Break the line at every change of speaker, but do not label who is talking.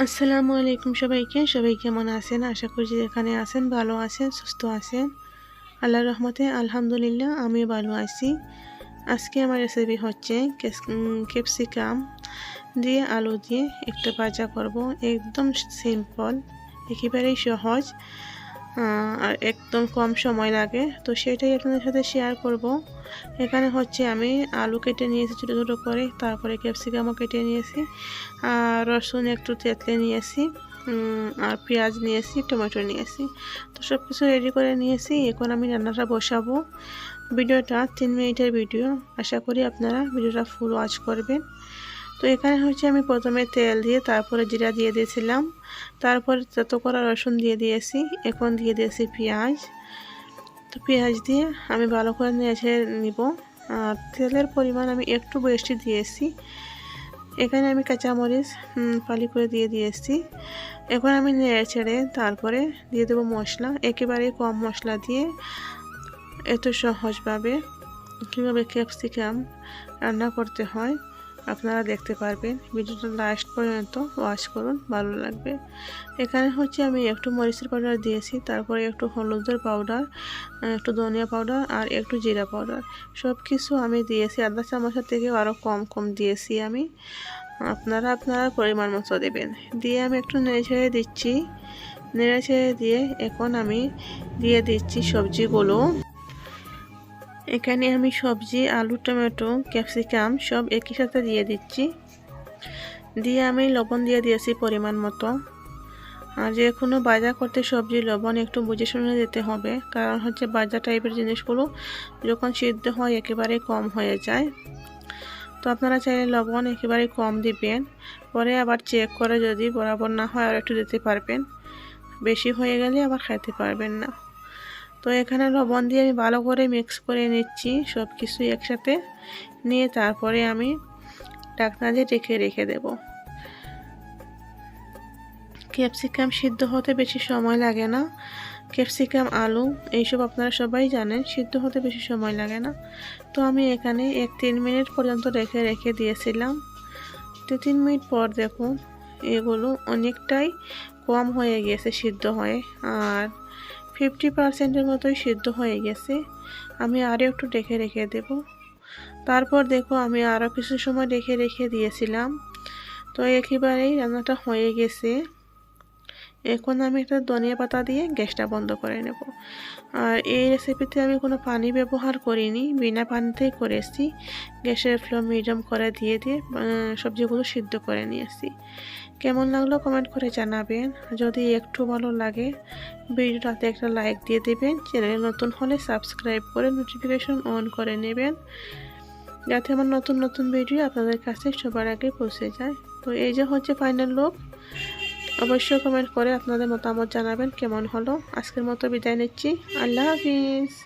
আসসালামু আলাইকুম সবাইকে। সবাই কেমন আছেন? আশা করছি এখানে আছেন, ভালো আছেন, সুস্থ আছেন। আল্লাহ রহমতে, আলহামদুলিল্লাহ, আমিও ভালো আছি। আজকে আমার রেসিপি হচ্ছে ক্যাপসিকাম দিয়ে আলু দিয়ে একটা ভাজা করব। একদম সিম্পল একেবারেই সহজ। আর একদম কম সময় লাগে। তো সেটাই আপনাদের সাথে শেয়ার করব। এখানে হচ্ছে আমি আলু কেটে নিয়েছি ছোটো ছোটো করে, তারপরে ক্যাপসিকামও কেটে নিয়েছি, আর রসুন একটু তেতলে নিয়েছি আর পেঁয়াজ নিয়েছি, টমেটো নিয়েছি। তো সব কিছু রেডি করে নিয়েছি, এখন আমি রান্নাটা বসাবো। ভিডিওটা তিন মিনিটের ভিডিও। আশা করি আপনারা ভিডিওটা ফুল ওয়াচ করবেন। তো এখানে হচ্ছে আমি প্রথমে তেল দিয়ে তারপরে জিরা দিয়ে দিয়েছিলাম। তারপরে যত করা রসুন দিয়ে দিয়েছি, এখন দিয়ে দিয়েছি পেঁয়াজ। তো পেঁয়াজ দিয়ে আমি ভালো করে নেড়ে নিব। আর তেলের পরিমাণ আমি একটু বেশি দিয়েছি। এখানে আমি কাঁচামরিচ ফালি করে দিয়ে দিয়েছি। এখন আমি নেড়ে ছেড়ে তারপরে দিয়ে দেবো মশলা। একেবারে কম মশলা দিয়ে এত সহজভাবে কীভাবে ক্যাপসিকাম রান্না করতে হয়। আপনারা দেখতে পারবেন। ভিডিওটা লাস্ট পর্যন্ত ওয়াশ করুন, ভালো লাগবে। এখানে হচ্ছে আমি একটু মরিচের পাউডার দিয়েছি, তারপরে একটু হলুদের পাউডার একটু ধনিয়া পাউডার আর একটু জিরা পাউডার সব কিছু আমি দিয়েছি আধা চামচের থেকে আরও কম কম দিয়েছি আমি। আপনারা আপনারা পরিমাণ মতো দেবেন। দিয়ে আমি একটু নেড়ে ছেড়ে দিচ্ছি। নেড়ে ছেড়ে দিয়ে এখন আমি দিয়ে দিচ্ছি সবজিগুলো। এখানে আমি সবজি, আলু, টমেটো, ক্যাপসিকাম সব একই সাথে দিয়ে দিচ্ছি। দিয়ে আমি লবণ দিয়ে দিয়েছি পরিমাণ মতো। আর যে কোনো বাজার করতে সবজি, লবণ একটু বুঝে শুনে দিতে হবে। কারণ হচ্ছে বাজার টাইপের জিনিসগুলো যখন সিদ্ধ হয় একেবারে কম হয়ে যায়। তো আপনারা চাইলে লবণ একেবারে কম দিবেন। পরে আবার চেক করে যদি বরাবর না হয় আর একটু দিতে পারবেন। বেশি হয়ে গেলে আবার খাইতে পারবেন না। তো এখানে লবণ দিয়ে আমি ভালো করে মিক্স করে নিচ্ছি সব কিছু একসাথে। নিয়ে তারপরে আমি ডাকনা দিয়ে রেখে রেখে দেব। ক্যাপসিকাম সিদ্ধ হতে বেশি সময় লাগে না। ক্যাপসিকাম, আলু এইসব আপনারা সবাই জানেন, সিদ্ধ হতে বেশি সময় লাগে না। তো আমি এখানে এক তিন মিনিট পর্যন্ত রেখে রেখে দিয়েছিলাম। দু তিন মিনিট পর দেখুন এগুলো অনেকটাই কম হয়ে গেছে সিদ্ধ হয়ে। আর ফিফটি পারসেন্টের মতোই সিদ্ধ হয়ে গেছে। আমি আরও একটু ডেকে রেখে দেব। তারপর দেখো, আমি আরও কিছু সময় ডেকে রেখে দিয়েছিলাম। তো একেবারেই রান্নাটা হয়ে গেছে। এখন আমি একটা ধনিয়া পাতা দিয়ে গ্যাসটা বন্ধ করে নেব। আর এই রেসিপিতে আমি কোনো পানি ব্যবহার করিনি, বিনা পানিতেই করেছি গ্যাসের ফ্লেম মিডিয়াম করে দিয়ে দিয়ে সবজিগুলো সিদ্ধ করে নিয়েছি কেমন লাগল কমেন্ট করে জানাবেন। যদি একটু ভালো লাগে, ভিডিওটাতে একটা লাইক দিয়ে দেবেন। চ্যানেলে নতুন হলে সাবস্ক্রাইব করে নোটিফিকেশন অন করে নেবেন। যাতে আমার নতুন নতুন ভিডিও আপনাদের কাছে সবার আগে পৌঁছে যায়। তো এই যে হচ্ছে ফাইনাল লুক অবশ্যই কমেন্ট করে আপনাদের মতামত জানাবেন। কেমন হলো? আজকের মতো বিদায় নিচ্ছি। আল্লাহ হাফিজ।